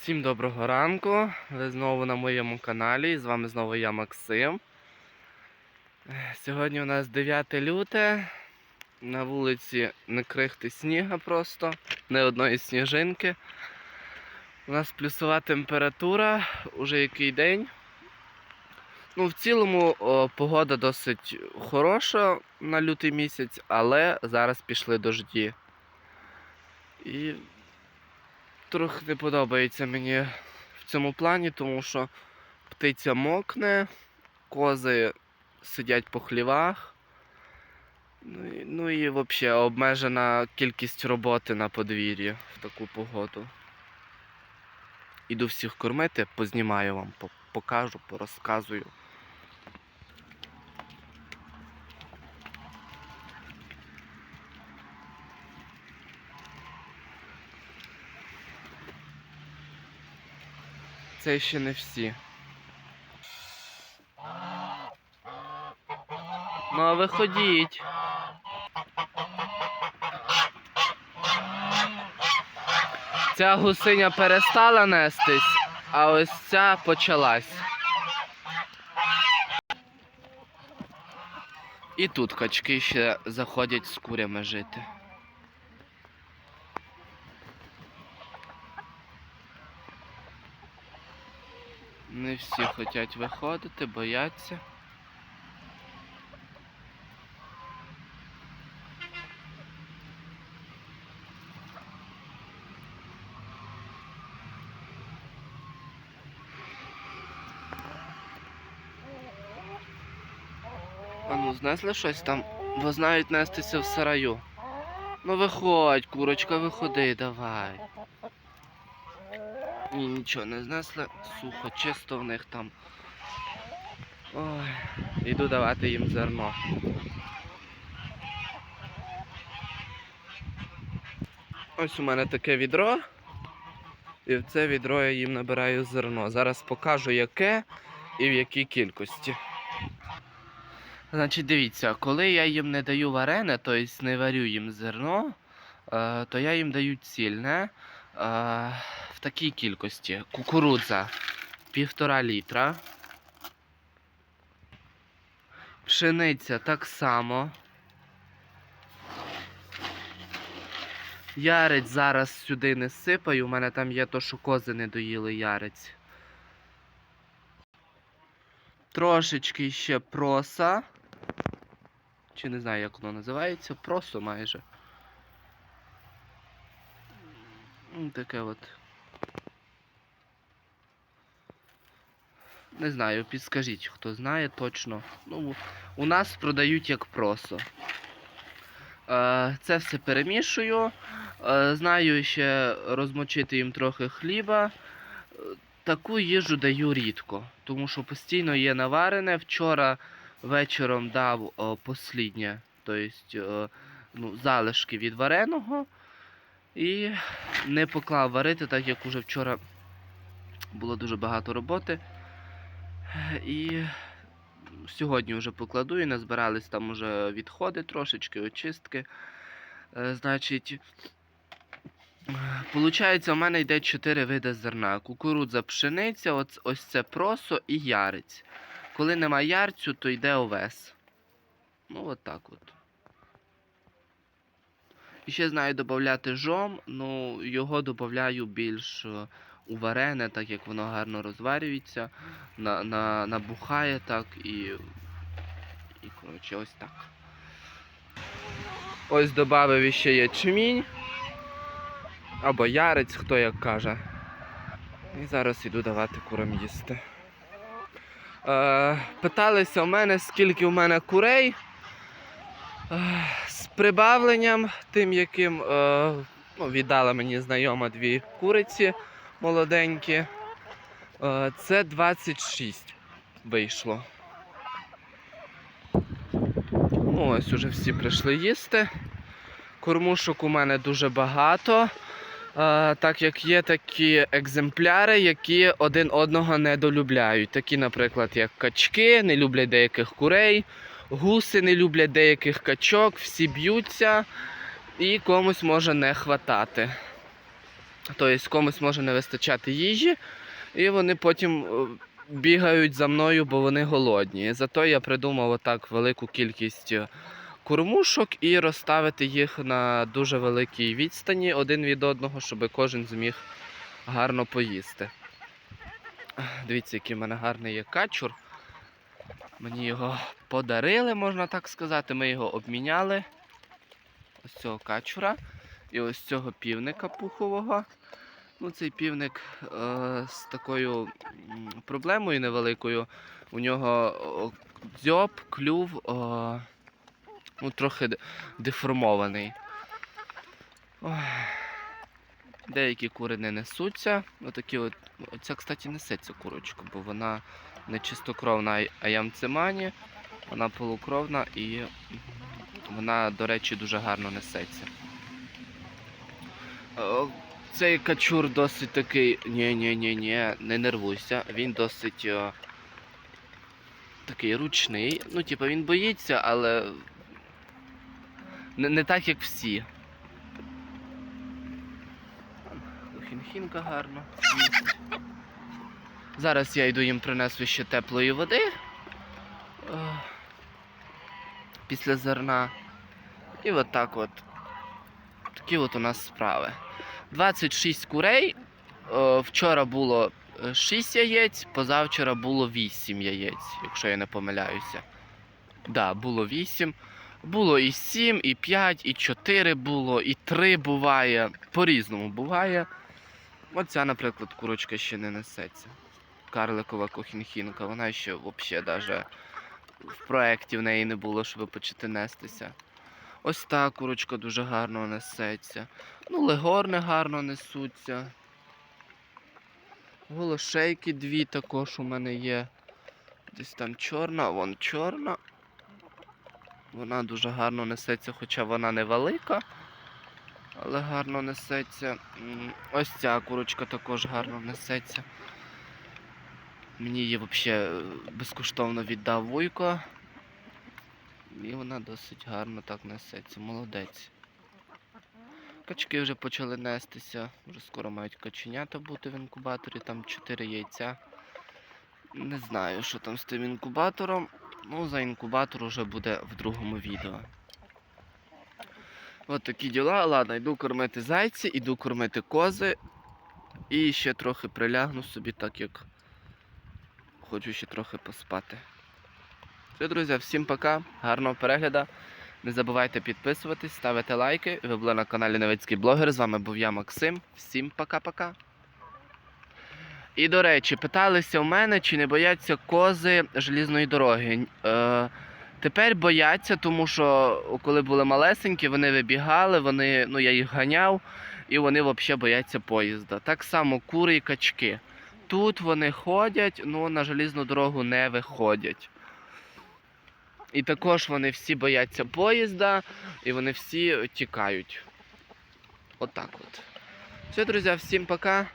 Всім доброго ранку. Ви знову на моєму каналі. З вами знову я Максим. Сьогодні у нас 9 люте. На вулиці не крихти сніга просто, не одної сніжинки. У нас плюсова температура, уже який день. Ну, в цілому погода досить хороша на лютий місяць, але зараз пішли дожді. І трохи не подобається мені в цьому плані, тому що птиця мокне, кози сидять по хлівах. Ну і, ну і взагалі обмежена кількість роботи на подвір'ї в таку погоду. Іду всіх кормити, познімаю вам, покажу, порозказую. Це ще не всі. Ну, а виходіть. Ця гусиня перестала нестись, а ось ця почалась. І тут качки ще заходять з курями жити. Всі хочуть виходити, бояться. А ну, знесли щось там, бо знають нестися в сараю. Ну виходь, курочка, виходи, давай. Ні, нічого не знесли, сухо, чисто в них там. Ой, йду давати їм зерно. Ось у мене таке відро. І в це відро я їм набираю зерно. Зараз покажу яке і в якій кількості. Значить, дивіться, коли я їм не даю варене, тобто не варю їм зерно, е, то я їм даю цільне е, такій кількості. Кукурудза півтора літра. Пшениця так само. Ярець зараз сюди не сипаю, у мене там є то, що кози не доїли ярець. Трошечки ще проса. Чи не знаю, як воно називається. Просо майже. Таке от. Не знаю, підскажіть, хто знає точно. Ну, у нас продають як просо. Е, це все перемішую. Е, знаю ще розмочити їм трохи хліба. Е, Таку їжу даю рідко, тому що постійно є наварене. Вчора вечором дав посліднє, тобто ну, залишки від вареного. І не поклав варити, так як уже вчора було дуже багато роботи. І сьогодні вже покладу і назбирались там уже відходи трошечки, очистки. Е, Значить, Получається, у мене йде 4 види зерна: кукурудза, пшениця, ось, ось це просо і ярець. Коли нема ярцю, то йде овес. Ну, от так от. І ще знаю додати жом, ну його додаю більш е, у варене, так як воно гарно розварюється, на, на, набухає так і. І коротше, ось так. Ось додав ще ячмінь. Або ярець, хто як каже. І зараз іду давати курам їсти. Е, питалися в мене, скільки в мене курей. Е, з прибавленням, тим, яким е, ну, віддала мені знайома дві куриці молоденькі. Е, це 26 вийшло. Ну, ось уже всі прийшли їсти. Кормушок у мене дуже багато. Е, так як є такі екземпляри, які один одного недолюбляють. Такі, наприклад, як качки, не люблять деяких курей, гуси не люблять деяких качок, всі б'ються і комусь може не хватати. Тобто комусь може не вистачати їжі, і вони потім е, бігають за мною, бо вони голодні. Зато я придумав отак велику кількість е, кормушок і розставити їх на дуже великій відстані один від одного, щоб кожен зміг гарно поїсти. Дивіться, який в мене гарний є качур. Мені його подарили, можна так сказати. Ми його обміняли. Ось цього качура і ось цього півника пухового. Ну, цей півник е, з такою проблемою невеликою. У нього дзьоб, клюв о, ну, трохи деформований. Деякі кури не несуться. Отакі от. Оця, кстати, несеться курочка, бо вона не чистокровна аямцемані, вона полукровна і вона, до речі, дуже гарно несеться. О, Цей качур досить такий. ні ні ні ні не нервуйся. Він досить о, такий ручний. Ну, типу, він боїться, але не, не так, як всі. Хінхінка гарно. Зараз я йду їм принесу ще теплої води. О, Після зерна. І от так от. Такі от у нас справи. 26 курей. Е, Вчора було 6 яєць, позавчора було 8 яєць, якщо я не помиляюся. Да, було 8. Було і 7, і 5, і 4 було, і 3 буває. По-різному буває. Оця, наприклад, курочка ще не несеться. Карликова кохінхінка, вона ще взагалі даже в проєкті в неї не було, щоб почати нестися. Ось та курочка дуже гарно несеться. Ну, легорни гарно несуться. Голошейки дві також у мене є. Десь там чорна, вон чорна. Вона дуже гарно несеться, хоча вона невелика, але гарно несеться. Ось ця курочка також гарно несеться. Мені її взагалі безкоштовно віддав Вуйко. І вона досить гарно так несеться. Молодець. Качки вже почали нестися. Вже скоро мають каченята бути в інкубаторі, там 4 яйця. Не знаю, що там з тим інкубатором. Ну, за інкубатор вже буде в другому відео. От такі діла. Ладно, йду кормити зайці, йду кормити кози. І ще трохи прилягну собі, так як хочу ще трохи поспати. Все, друзі, всім пока, гарного перегляду. Не забувайте підписуватись, ставити лайки. Ви були на каналі Новицький блогер. З вами був я, Максим. Всім пока-пока. І до речі, питалися в мене, чи не бояться кози желізної дороги. Е, тепер бояться, тому що коли були малесенькі, вони вибігали, вони, ну, я їх ганяв, і вони взагалі бояться поїзда. Так само кури і качки. Тут вони ходять, ну на желізну дорогу не виходять. І також вони всі бояться поїзда, і вони всі тікають. Отак от. Все, друзі, всім пока.